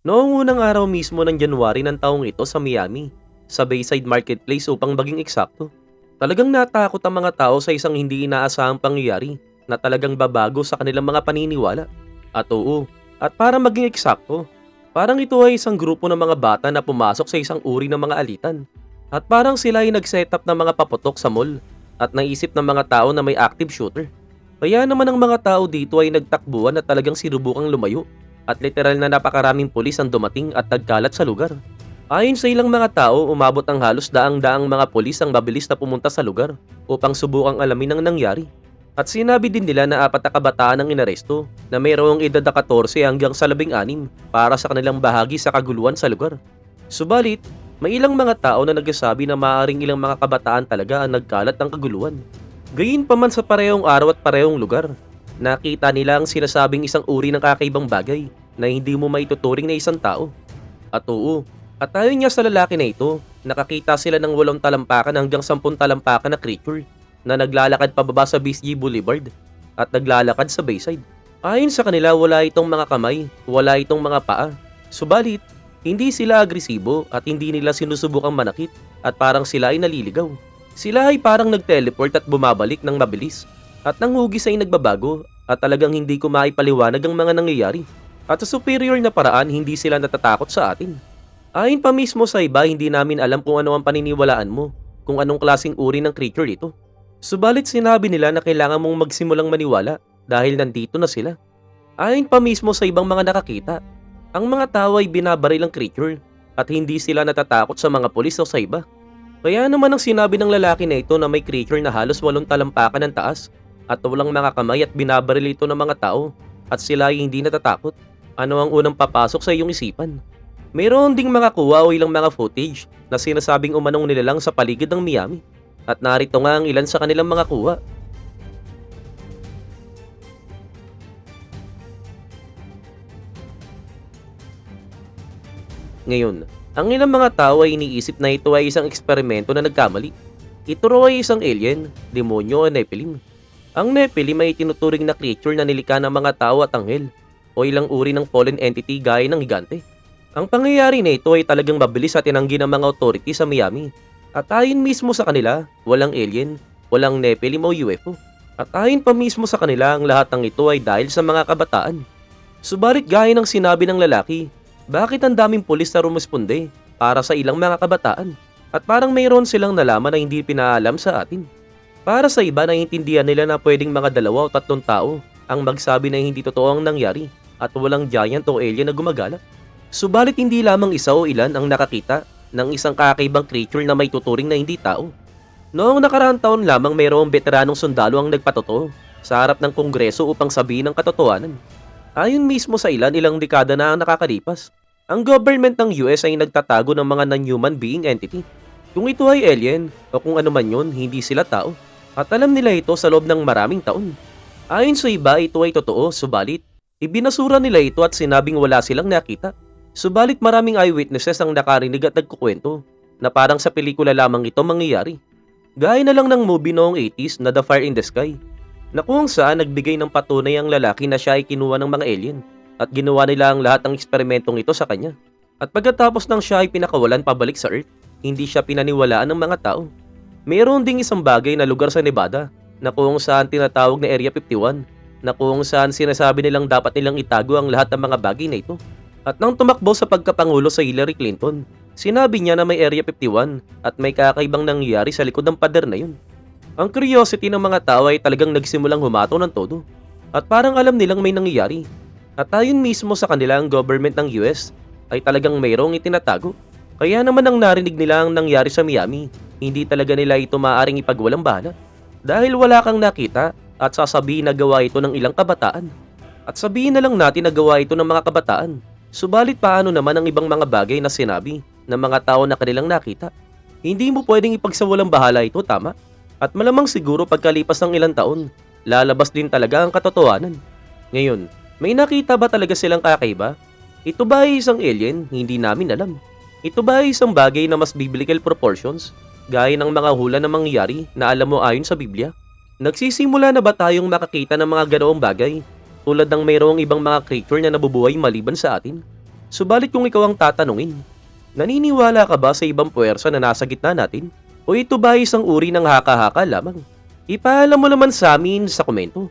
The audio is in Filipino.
Noong unang araw mismo ng January ng taong ito sa Miami, sa Bayside Marketplace upang maging eksakto, talagang natakot ang mga tao sa isang hindi inaasahang pangyayari na talagang babago sa kanilang mga paniniwala. At oo, at para maging eksakto, parang ito ay isang grupo ng mga bata na pumasok sa isang uri ng mga alitan. At parang sila ay nag-setup ng mga paputok sa mall at naisip ng mga tao na may active shooter. Kaya naman ang mga tao dito ay nagtakbuhan at talagang sinubukang lumayo at literal na napakaraming pulis ang dumating at nagkalat sa lugar. Ayon sa ilang mga tao, umabot ang halos daang-daang mga pulis ang mabilis na pumunta sa lugar upang subukang alamin ang nangyari. At sinabi din nila na apat na kabataan ang inaresto na mayroong edad na 14 hanggang sa 16 para sa kanilang bahagi sa kaguluhan sa lugar. Subalit, may ilang mga tao na nagsasabi na maaaring ilang mga kabataan talaga ang nagkalat ng kaguluhan. Gayon pa man sa parehong araw at parehong lugar, nakita nila ang sinasabing isang uri ng kakaibang bagay na hindi mo maituturing na isang tao. At oo, at ayon niya sa lalaki na ito, nakakita sila ng walong talampakan hanggang sampung talampakan na creature na naglalakad pababa sa BSG Boulevard at naglalakad sa Bayside. Ayon sa kanila, wala itong mga kamay, wala itong mga paa. Subalit, hindi sila agresibo at hindi nila sinusubukang manakit at parang sila ay naliligaw. Sila ay parang nag-teleport at bumabalik ng mabilis at nang hugis ay nagbabago at talagang hindi ko maipaliwanag ang mga nangyayari. At sa superior na paraan, hindi sila natatakot sa atin. Ayon pa mismo sa iba, hindi namin alam kung ano ang paniniwalaan mo, kung anong klaseng uri ng creature ito. Subalit sinabi nila na kailangan mong magsimulang maniwala dahil nandito na sila. Ayon pa mismo sa ibang mga nakakita, ang mga tao ay binabaril ang creature at hindi sila natatakot sa mga pulis o sa iba. Kaya naman ang sinabi ng lalaki na ito na may creature na halos walong talampakan ng taas at walang mga kamay at binabaril ito ng mga tao at sila ay hindi natatakot. Ano ang unang papasok sa iyong isipan? Mayroon ding mga kuha o ilang mga footage na sinasabing umanong nilalang sa paligid ng Miami. At narito nga ang ilan sa kanilang mga kuha. Ngayon, ang ilang mga tao ay iniisip na ito ay isang eksperimento na nagkamali. Ito raw ay isang alien, demonyo o Nephilim. Ang Nephilim ay tinuturing na creature na nilikha ng mga tao at anghel o ilang uri ng fallen entity gaya ng higante. Ang pangyayari na ito ay talagang mabilis at tinanggi ng mga authority sa Miami. At ayon mismo sa kanila, walang alien, walang Nephilim o UFO. At ayon pa mismo sa kanila, ang lahat ng ito ay dahil sa mga kabataan. Subalit gaya ng sinabi ng lalaki, bakit ang daming pulis na rumusponde para sa ilang mga kabataan? At parang mayroon silang nalaman na hindi pinaalam sa atin. Para sa iba, naiintindihan nila na pwedeng mga dalawa o tatlong tao ang magsabi na hindi totoo ang nangyari at walang giant o alien na gumagala. Subalit hindi lamang isa o ilan ang nakakita ng isang kakaibang creature na may tuturing na hindi tao. Noong nakaraang taon lamang mayroong veteranong sundalo ang nagpatotoo sa harap ng kongreso upang sabihin ang katotohanan. Ayon mismo sa ilan, ilang dekada na ang nakakalipas. Ang government ng US ay nagtatago ng mga non-human being entity. Kung ito ay alien o kung ano man yun, hindi sila tao. At alam nila ito sa loob ng maraming taon. Ayon sa iba, ito ay totoo, subalit, ibinasura nila ito at sinabing wala silang nakita. Subalit maraming eyewitnesses ang nakarinig at nagkukwento na parang sa pelikula lamang ito mangyayari. Gaya na lang ng movie noong 80s na The Fire in the Sky, na kung saan nagbigay ng patunay ang lalaki na siya ay kinuha ng mga alien at ginawa nila ang lahat ng eksperimentong ito sa kanya. At pagkatapos ng siya ay pinakawalan pabalik sa Earth, hindi siya pinaniwalaan ng mga tao. Mayroon ding isang bagay na lugar sa Nevada na kung saan tinatawag na Area 51 na kung saan sinasabi nilang dapat nilang itago ang lahat ng mga bagay na ito. At nang tumakbo sa pagkapangulo sa Hillary Clinton, sinabi niya na may Area 51 at may kakaibang nangyayari sa likod ng pader na yun. Ang curiosity ng mga tao ay talagang nagsimulang humato ng todo at parang alam nilang may nangyayari. At ayon mismo sa kanila ang government ng US ay talagang mayroong itinatago. Kaya naman ang narinig nila ang nangyari sa Miami, hindi talaga nila ito maaring ipagwalang bahala. Dahil wala kang nakita at sasabihin na gawa ito ng ilang kabataan. At sabihin na lang natin na gawa ito ng mga kabataan. Subalit paano naman ang ibang mga bagay na sinabi ng mga tao na kanilang nakita? Hindi mo pwedeng ipagsawalang bahala ito, tama? At malamang siguro pagkalipas ng ilang taon, lalabas din talaga ang katotohanan. Ngayon, may nakita ba talaga silang kakaiba? Ito ba ay isang alien? Hindi namin alam. Ito ba ay isang bagay na mas biblical proportions? Gaya ng mga hula na mangyayari na alam mo ayon sa Biblia? Nagsisimula na ba tayong makakita ng mga ganoong bagay? Tulad ng mayroong ibang mga creature na nabubuhay maliban sa atin? Subalit kung ikaw ang tatanungin, naniniwala ka ba sa ibang puwersa na nasa gitna natin? O ito ba isang uri ng haka-haka lamang? Ipaalam mo naman sa amin sa komento.